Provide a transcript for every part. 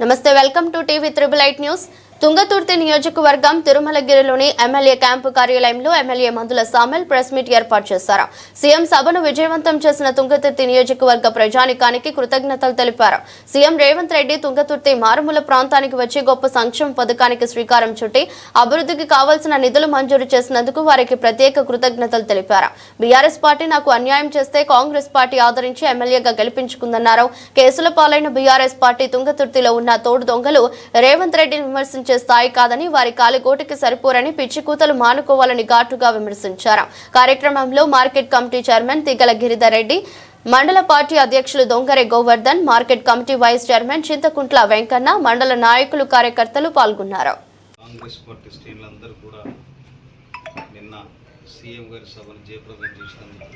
నమస్తే welcome to TV triple eight news Thungathurthi నియోజకవర్గం తిరుమలగిరిలోని ఎమ్మెల్యే క్యాంపు కార్యాలయంలో MLA Mandula Samel press meet ఏర్పాటు చేశారు. సీఎం సభను విజయవంతం చేసిన తుంగతుర్తి నియోజకవర్గ ప్రజానికానికి కృతజ్ఞతలు తెలిపారు. సీఎం రేవంత్ రెడ్డి తుంగతుర్తి మారుమూల ప్రాంతానికి వచ్చి గొప్ప సంక్షేమ పథకానికి శ్రీకారం చుట్టి అభివృద్ధికి కావాల్సిన నిధులు మంజూరు చేసినందుకు వారికి ప్రత్యేక కృతజ్ఞతలు తెలిపారు. బీఆర్ఎస్ పార్టీ నాకు అన్యాయం చేస్తే కాంగ్రెస్ పార్టీ ఆదరించి ఎమ్మెల్యేగా గెలిపించుకుందన్నారు. కేసుల పాలైన బీఆర్ఎస్ పార్టీ తుంగతుర్తిలో ఉన్న తోడు దొంగలు రేవంత్ రెడ్డిని విమర్శించే స్థాయి కాదని వారి కాలిగోటికి సరిపోరని పిచ్చి కూతలు మానుకోవాలని ఘాటుగా విమర్శించారు. కార్యక్రమంలో market committee chairman Tigala Giridhar Reddy మండల పార్టీ అధ్యక్షులు Dongare Govardhan market committee vice chairman Chinthakuntla Venkanna మండల నాయకులు కార్యకర్తలు పాల్గొన్నారు. కాంగ్రెస్ పార్టీ శ్రేణులందరూ కూడా నిన్న సీఎం గారి సభను జయప్రదం చేసినందుకు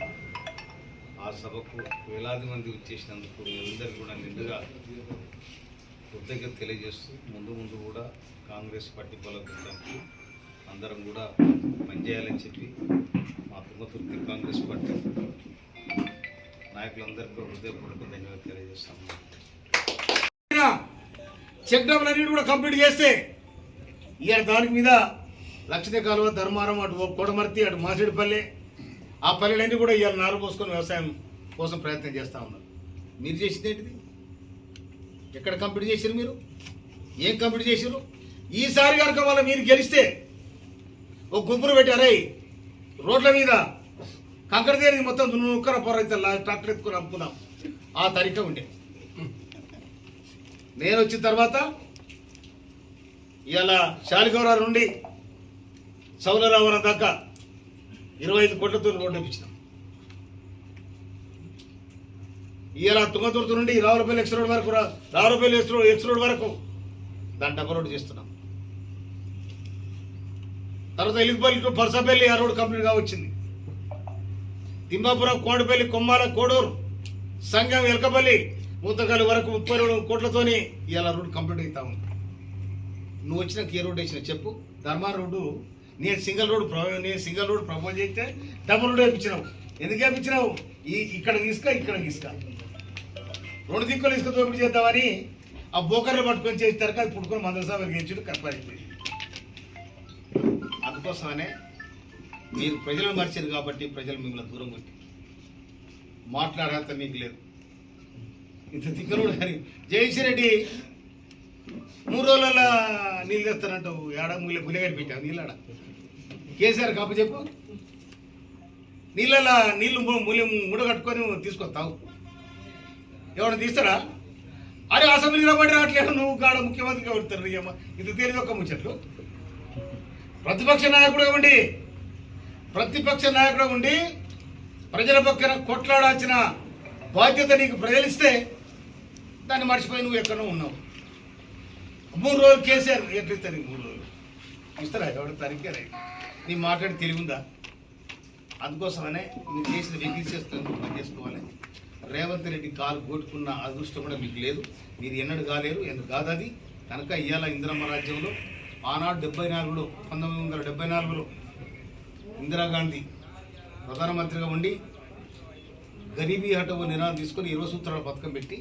ఆ సభకు వేలాది మంది వచ్చేసినందుకు అందరికీ కూడా నిండుగా కృతజ్ఞత తెలియజేస్తూ ముందు ముందు కూడా కాంగ్రెస్ పార్టీ బలోపేతానికి అందరం కూడా పనిచేయాలని చెప్పి మా తుంగతుర్తి కాంగ్రెస్ పార్టీ నాయకులందరికీ హృదయపూర్వక ధన్యవాదాలు తెలియజేస్తాము. చెక్ డౌన్ కూడా కంప్లీట్ చేస్తే ఇవాళ దానికి మీద లక్షణ కాలువ ధర్మారం అటు కొడమర్తి అటు మాసిడిపల్లి ఆ పల్లెలన్నీ కూడా ఇవాళ నారు పోసుకొని వ్యవసాయం కోసం ప్రయత్నం చేస్తూ ఉన్నారు. మీరు చేసింది ఏంటిది? ఎక్కడ కంప్లీట్ చేసారు మీరు? ఏం కంప్లీట్ చేసారు ఈసారి కనుక వాళ్ళ మీరు గెలిస్తే ఒక గుంపును పెట్టారై రోడ్ల మీద కంకర దేనికి మొత్తం నుక్కర పొర ట్రాక్టర్ ఎత్తుకొని అమ్ముకుందాం. ఆ తరిక ఉండే. నేను వచ్చిన తర్వాత ఇవాళ శాలిగౌరారు నుండి సౌలరావరం దాకా ఇరవై ఐదు కోట్లతో రోడ్డు ఇప్పించినాం ఇలా తుంగతుర్తి నుండి రావులపల్లి ఎక్స్ రోడ్ వరకు Ravulapalli X road X road వరకు. దాన్ని డబ్బు రోడ్డు చేస్తున్నాం. తర్వాత ఎలిగిపల్లి టు పరసపల్లి ఆ రోడ్ కంప్లీట్గా వచ్చింది. తిమ్మాపురం కోడపల్లి కొమ్మాల కోడూరు సంఘం ఎలకపల్లి మూతకాలి వరకు ముప్పై రెండు కోట్లతోని ఇలా రోడ్డు కంప్లీట్ అవుతా ఉంది. నువ్వు వచ్చినాక ఏ రోడ్డు వేసినా చెప్పు. ధర్మా రోడ్డు నేను సింగిల్ రోడ్ నేను సింగిల్ రోడ్ ప్రపోజ్ చేస్తే డబుల్ రోడ్ వేయించినావు. ఎందుకు వేయించినావు ఈ ఇక్కడ ఇసుక ఇక్కడ ఇసుక రెండు దిక్కులు ఇసుక దోపిడీ చేద్దామని ఆ బోకర్లు పట్టుకొని చేస్తారు అది పుట్టుకొని మందరసా వెలిగించుడు కనపడింది అందుకోసమనే మీరు ప్రజలను మరిచారు కాబట్టి ప్రజలు మిమ్మల్ని దూరం కొట్టి. మాట్లాడేంత మీకు లేదు. ఇంత దిక్కులు కానీ. జయశ్రెడ్డి మూడు రోజుల నీళ్ళు తెస్తానంటావు. ఏడ ముళ్ళ ముల్లగడ్డి పెట్టావు నీళ్ళాడ? కేసీఆర్ కాపు చెప్పు. నీళ్ళ నీళ్ళు మూల్యం ముడగట్టుకొని తీసుకొస్తావు. ఎవరు తీస్తారా అరే అసెంబ్లీలో రాబడి రావట్లేదు. నువ్వు కాడ ముఖ్యమంత్రిగా పడతారు అమ్మ. ఇది తెలియదు ఒక ముచ్చట్లు. ప్రతిపక్ష నాయకుడుగా ఉండి ప్రతిపక్ష నాయకుడు ఉండి ప్రజల పక్కన కొట్లాడాల్సిన బాధ్యత నీకు ప్రజలిస్తే దాన్ని మర్చిపోయి నువ్వు ఎక్కడో ఉన్నావు. మూడు రోజులు కేసీఆర్ ఎట్లా ఇస్తారు నీకు మూడు రోజులు? ఇస్తారా? ఎవరు తరిగారా నీ మాట్లాడి తెలివిందా అందుకోసమనే మీరు చేసిన వెహికల్స్ పని చేసుకోవాలి. రేవంత్ రెడ్డి కాలు కొట్టుకున్న అదృష్టం కూడా మీకు లేదు. మీరు ఎన్నడూ కాలేరు ఎందుకు కాదు అది. కనుక ఇవాళ ఇందిరమ్మ రాజ్యంలో ఆనాడు డెబ్బై నాలుగులో పంతొమ్మిది వందల డెబ్బై నాలుగులో ఇందిరాగాంధీ ప్రధానమంత్రిగా ఉండి గరీబీ హటవు నినాదం తీసుకొని ఇరవై సూత్రాల పథకం పెట్టి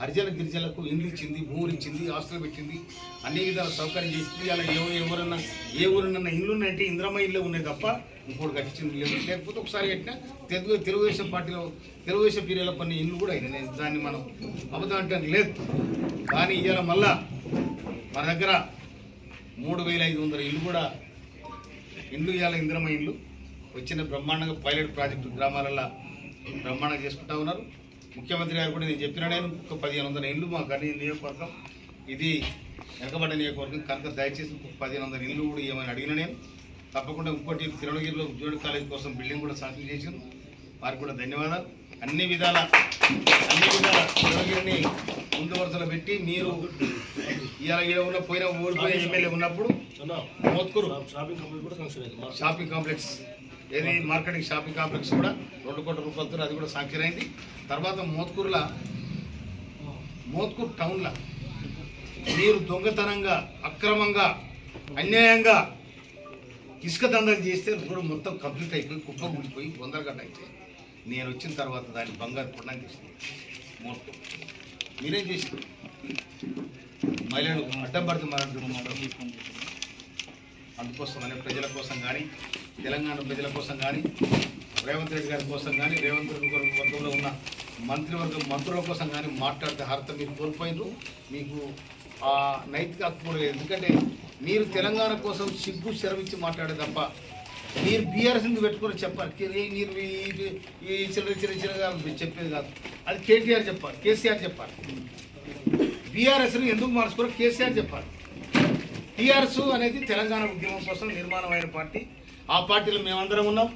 హరిజన గిరిజనులకు ఇండ్లు ఇచ్చింది భూములు ఇచ్చింది హాస్టల్ పెట్టింది అన్ని విధాల సౌకర్యం చేసింది. అలా ఎవరు ఎవరన్నా ఏ ఊరన్నా ఇల్లు ఉన్నాయంటే ఇంద్రమ్మ ఇల్లు ఉన్నాయి తప్ప ఇంకోటి కట్టించింది లేదు. లేకపోతే ఒకసారి కట్టినా తెలుగు తెలుగుదేశం పార్టీలో తెలుగుదేశం పీరియడ్లో కొన్ని ఇల్లు కూడా అయినాయి. నేను దాన్ని మనం అబద్ధం అంటే లేదు. కానీ ఇవాళ మళ్ళా మన దగ్గర మూడు వేల ఐదు వందల ఇల్లు కూడా ఇండ్లు ఇవాళ ఇంద్రమ్మ ఇండ్లు. వచ్చిన బ్రహ్మాండంగా పైలట్ ప్రాజెక్టు గ్రామాలలో బ్రహ్మాండంగా చేసుకుంటా ఉన్నారు. ముఖ్యమంత్రి గారు కూడా నేను చెప్పిన నేను ఒక పదిహేను వందల ఇండ్లు మా గని నియోజకవర్గం. ఇది వెనకబడ్డ నియోజకవర్గం కనుక దయచేసి ఒక పదిహేను వందల ఇండ్లు కూడా ఏమని అడిగిన నేను. తప్పకుండా ఇంకోటి తిరుణగిరిలో ఉద్యోగ కాలేజ్ కోసం బిల్డింగ్ కూడా శాంక్షన్ చేసింది వారికి కూడా ధన్యవాదాలు. అన్ని విధాల అన్ని విధాల తిరుణగిరిని ముందు వరుసలో పెట్టి మీరు ఇవాళ ఈడ ఉన్న పోయిన ఓడిపోయిన ఎమ్మెల్యే ఉన్నప్పుడు మోత్కూరు షాపింగ్ కాంప్లెక్స్. ఏది మార్కెటింగ్ షాపింగ్ కాంప్లెక్స్ కూడా రెండు కోట్ల రూపాయలతో అది కూడా శాంక్షన్ అయింది. తర్వాత మోత్కూరులో మోత్కూర్ టౌన్లో మీరు దొంగతనంగా అక్రమంగా అన్యాయంగా ఇసుక దండలు చేస్తే రోడ్డు మొత్తం కంప్లీట్ అయిపోయి కుప్ప గుడిపోయి వందరగడ్డ అయితే నేను వచ్చిన తర్వాత దాన్ని బంగారు పొండానికి చేసింది. మోత్కూర్. మీరేం చేశారు మహిళలు అడ్డం అందుకోసం అనే ప్రజల కోసం కానీ తెలంగాణ ప్రజల కోసం కానీ రేవంత్ రెడ్డి గారి కోసం కానీ రేవంత్ రెడ్డి వర్గంలో ఉన్న మంత్రివర్గం మంత్రుల కోసం కానీ మాట్లాడితే అర్హత మీరు కోల్పోయినారు మీకు ఆ నైతిక హక్కు కూడా లేదు. ఎందుకంటే మీరు తెలంగాణ కోసం సిగ్గు శరమిచ్చి మాట్లాడే తప్ప మీరు బీఆర్ఎస్ని పెట్టుకొని చెప్పాలి. మీరు ఈ- చిల్లర చిన్న చిన్నగా చెప్పేది కాదు. అది కేటీఆర్ చెప్పాలి కేసీఆర్ చెప్పాలి. బీఆర్ఎస్ని ఎందుకు మార్చుకోరు కేసీఆర్ చెప్పాలి. టీఆర్ఎస్ అనేది తెలంగాణ ఉద్యమం కోసం నిర్మాణమైన పార్టీ. ఆ పార్టీలో మేమందరం ఉన్నాం.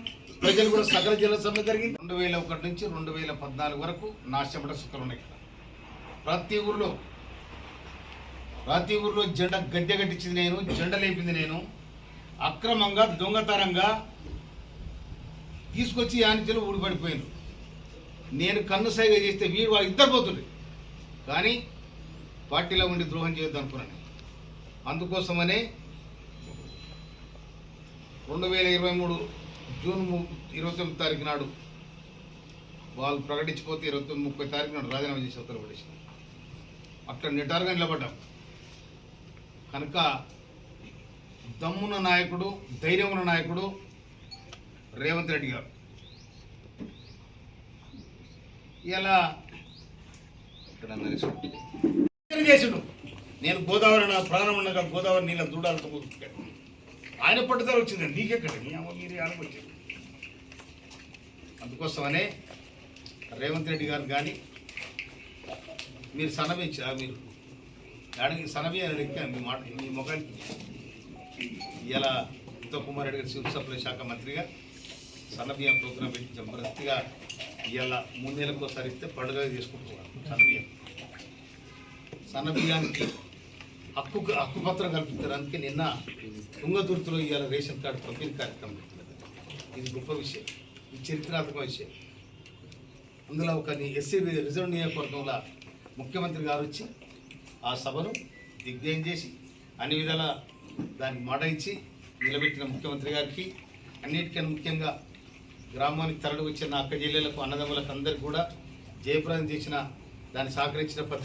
ప్రజలు కూడా సకల జిల్లా సమ్మె జరిగింది రెండు వేల ఒకటి నుంచి రెండు వేల పద్నాలుగు వరకు నా చెమట సుఖలు ఉన్నాయి ఇక్కడ ప్రతి ఊర్లో ప్రతి ఊర్లో జెండా గడ్డ కట్టించింది నేను జెండ లేపింది నేను. అక్రమంగా దొంగతనంగా తీసుకొచ్చి యానిచలు ఊడిపడిపోయింది నేను కన్ను సైగ చేస్తే వీడు వాళ్ళు ఇద్దరు పోతుంది కానీ పార్టీలో ఉండి ద్రోహం చేయొద్దు అనుకున్నాను అందుకోసమనే రెండు వేల ఇరవై మూడు జూన్ ఇరవై తొమ్మిది తారీఖు నాడు వాళ్ళు ప్రకటించిపోతే ఇరవై తొమ్మిది ముప్పై తారీఖు నాడు రాజీనామా చేసి ఉత్తరప్రదేశ్ అక్కడ నిటారుగా నిలబడ్డాం. కనుక దమ్మున నాయకుడు ధైర్యం ఉన్న నాయకుడు రేవంత్ రెడ్డి గారు. ఇలా ఇక్కడ చేసిండు? నేను గోదావరి నా ప్రాణం ఉండగా గోదావరి నీళ్ళ దూడాలతో ఆయన పట్టుదల వచ్చింది. నీకెక్కడ నీ అమ్మ మీరు ఆడకొచ్చారు అందుకోసమనే రేవంత్ రెడ్డి గారు కానీ మీరు సనబి మీరు? అడిగి సనవి అని అడిగితే మీ మాట మీ ముఖానికి. ఇలా ఉత్తమ్ కుమార్ రెడ్డి గారు సివిల్ సప్లై శాఖ మంత్రిగా సన్నబియ్యం ప్రోగ్రాం పెట్టి జబర్దస్తిగా ఇలా మూడు నెలలకు ఒకసారి ఇస్తే పండుగ తీసుకుంటున్నాను సన్నబియ్యం. సన్నబియ్యానికి హక్కు హక్కుపత్రం కల్పిస్తారు. అందుకే నిన్న తుంగతుర్తిలో ఇవాళ రేషన్ కార్డు పంపిణీ కార్యక్రమం పెట్టినది ఇది గొప్ప విషయం. ఇది చరిత్రాత్మక విషయం. అందులో ఒక ఎస్సీ రిజర్వ్ నియోజకవర్గంలో ముఖ్యమంత్రి గారు వచ్చి ఆ సభను దిగ్విజయం చేసి అన్ని విధాల దానికి మాట ఇచ్చి నిలబెట్టిన ముఖ్యమంత్రి గారికి అన్నిటికన్నా ముఖ్యంగా గ్రామానికి తరలి వచ్చిన అక్క జిల్లాలకు అన్నదమ్ములకు అందరికీ కూడా జయప్రదం చేసిన దాన్ని సహకరించిన